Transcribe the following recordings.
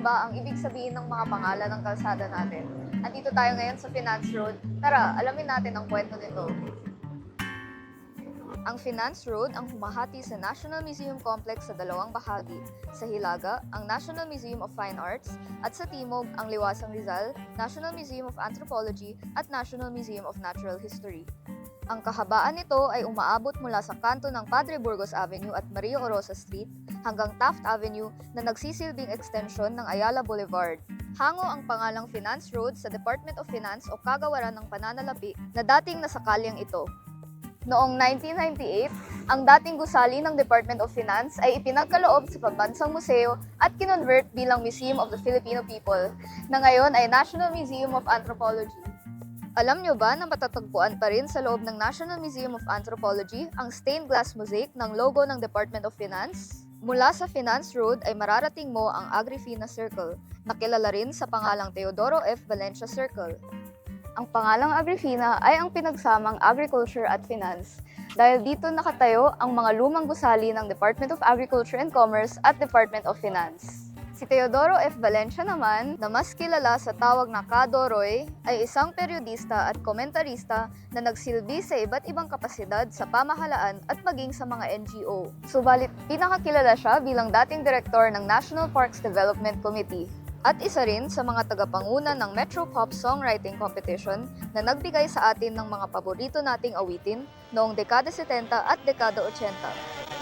ba ang ibig sabihin ng mga pangalan ng kalsada natin? Andito tayo ngayon sa Finance Road. Tara, alamin natin ang kwento nito. Ang Finance Road ang humahati sa National Museum Complex sa dalawang bahagi. Sa Hilaga, ang National Museum of Fine Arts at sa Timog, ang Liwasang Rizal, National Museum of Anthropology at National Museum of Natural History. Ang kahabaan nito ay umaabot mula sa kanto ng Padre Burgos Avenue at Maria Orosa Street hanggang Taft Avenue na nagsisilbing extension ng Ayala Boulevard. Hango ang pangalang Finance Road sa Department of Finance o kagawaran ng pananalapi na dating nasa kalyang ito. Noong 1998, ang dating gusali ng Department of Finance ay ipinagkaloob sa Pambansang Museo at kinonvert bilang Museum of the Filipino People, na ngayon ay National Museum of Anthropology. Alam nyo ba na matatagpuan pa rin sa loob ng National Museum of Anthropology ang stained glass mosaic ng logo ng Department of Finance? Mula sa Finance Road ay mararating mo ang Agrifina Circle, na kilala rin sa pangalang Teodoro F. Valencia Circle. Ang pangalang Agrifina ay ang pinagsamang agriculture at finance dahil dito nakatayo ang mga lumang gusali ng Department of Agriculture and Commerce at Department of Finance. Si Teodoro F. Valencia naman, na mas kilala sa tawag na Kadoroy, ay isang periodista at komentarista na nagsilbi sa iba't ibang kapasidad sa pamahalaan at maging sa mga NGO. Subalit, pinakakilala siya bilang dating direktor ng National Parks Development Committee at isa rin sa mga tagapanguna ng Metro Pop Songwriting Competition na nagbigay sa atin ng mga paborito nating awitin noong dekada 70 at dekada 80.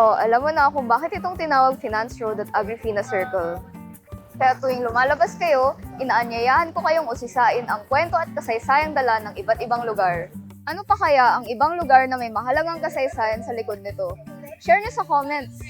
Oh, alam mo na kung bakit itong tinawag Finance Road at Agrifina Circle. Kaya tuwing lumalabas kayo, inaanyayahan ko kayong usisain ang kwento at kasaysayang dala ng iba't ibang lugar. Ano pa kaya ang ibang lugar na may mahalagang kasaysayan sa likod nito? Share niyo sa comments!